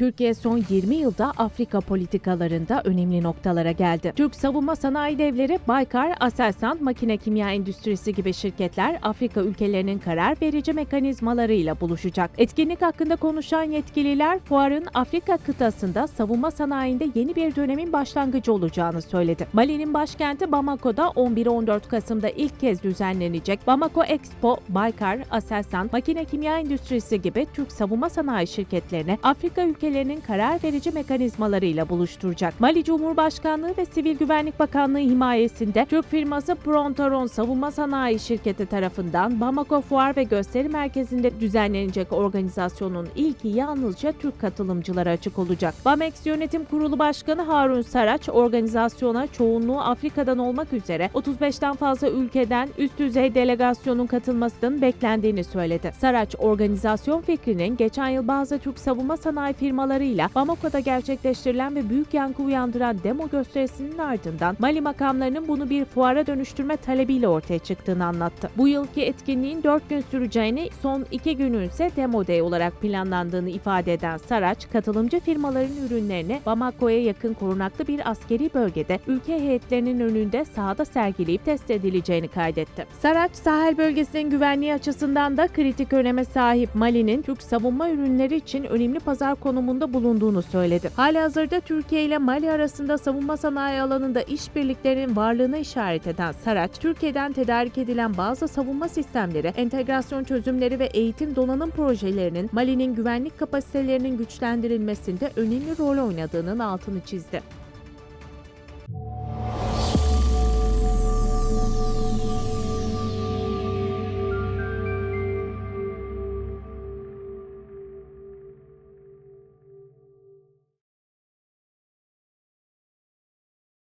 Türkiye son 20 yılda Afrika politikalarında önemli noktalara geldi. Türk savunma sanayi devleri Baykar, Aselsan, Makine Kimya Endüstrisi gibi şirketler Afrika ülkelerinin karar verici mekanizmalarıyla buluşacak. Etkinlik hakkında konuşan yetkililer fuarın Afrika kıtasında savunma sanayinde yeni bir dönemin başlangıcı olacağını söyledi. Mali'nin başkenti Bamako'da 11-14 Kasım'da ilk kez düzenlenecek Bamako Expo, Baykar, Aselsan, Makine Kimya Endüstrisi gibi Türk savunma sanayi şirketlerini Afrika ülkelerinin karar verici mekanizmalarıyla buluşturacak. Mali Cumhurbaşkanlığı ve Sivil Güvenlik Bakanlığı himayesinde Türk firması Prontoron Savunma Sanayi Şirketi tarafından Bamako Fuar ve Gösteri Merkezi'nde düzenlenecek organizasyonun ilki yalnızca Türk katılımcılara açık olacak. BAMEX Yönetim Kurulu Başkanı Harun Saraç, organizasyona çoğunluğu Afrika'dan olmak üzere 35'ten fazla ülkeden üst düzey delegasyonun katılmasının beklendiğini söyledi. Saraç, organizasyon fikrinin geçen yıl bazı Türk savunma sanayi firmalarıyla Bamako'da gerçekleştirilen ve büyük yankı uyandıran demo gösterisinin ardından Mali makamlarının bunu bir fuara dönüştürme talebiyle ortaya çıktığını anlattı. Bu yılki etkinliğin 4 gün süreceğini, son 2 günün ise demo day olarak planlandığını ifade eden Saraç, katılımcı firmaların ürünlerini Bamako'ya yakın korunaklı bir askeri bölgede ülke heyetlerinin önünde sahada sergileyip test edileceğini kaydetti. Saraç, sahil bölgesinin güvenliği açısından da kritik öneme sahip Mali'nin Türk savunma ürünleri için önemli pazar konumunda bulunduğunu söyledi. Halihazırda Türkiye ile Mali arasında savunma sanayi alanında işbirliklerinin varlığına işaret eden Saraç, Türkiye'den tedarik edilen bazı savunma sistemleri, entegrasyon çözümleri ve eğitim donanım projelerinin Mali'nin güvenlik kapasitelerinin güçlendirilmesinde önemli rol oynadığının altını çizdi.